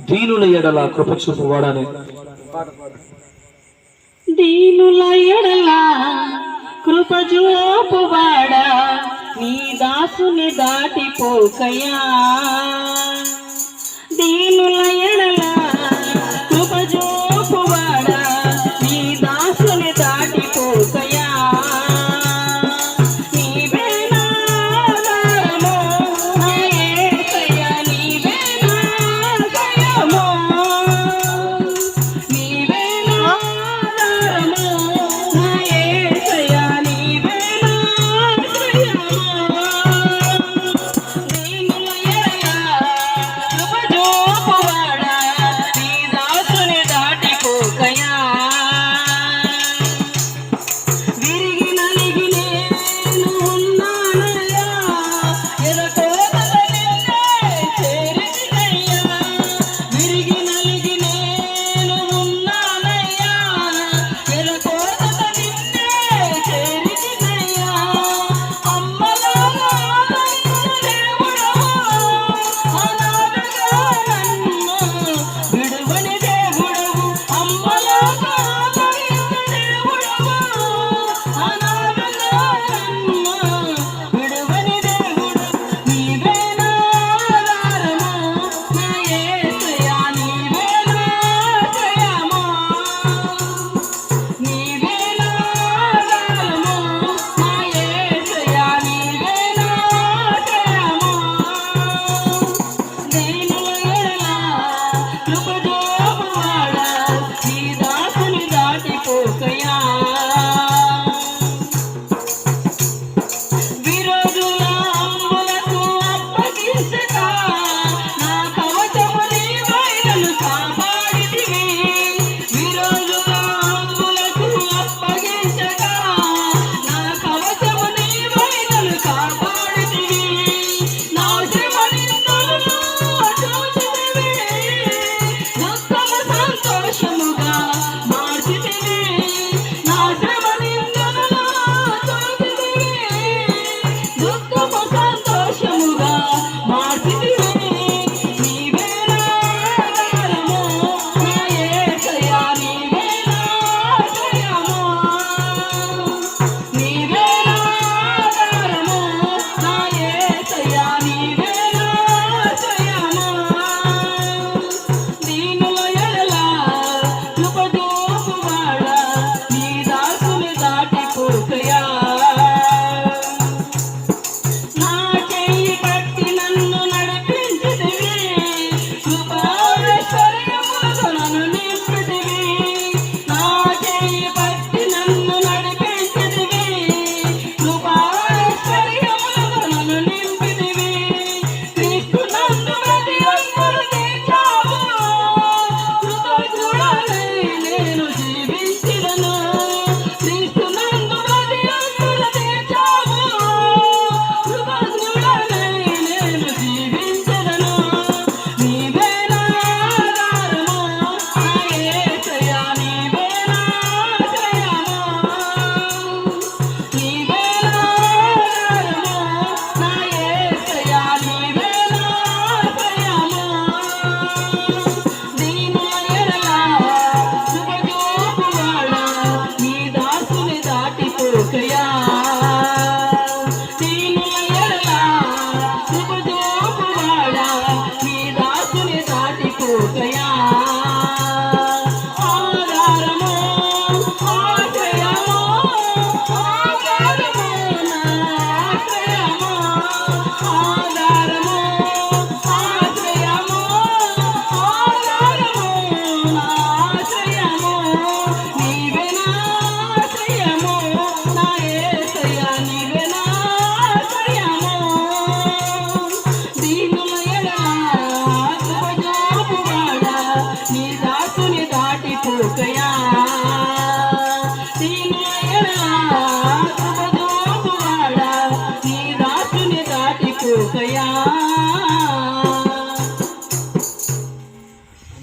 దీనుల ఎడల కృప చూపువాడని దీనుల ఎడల కృప చూపువాడా నీ దాసుని దాటిపోకయా. దీనుల ఎడల కృప చూ ಆಧಾರ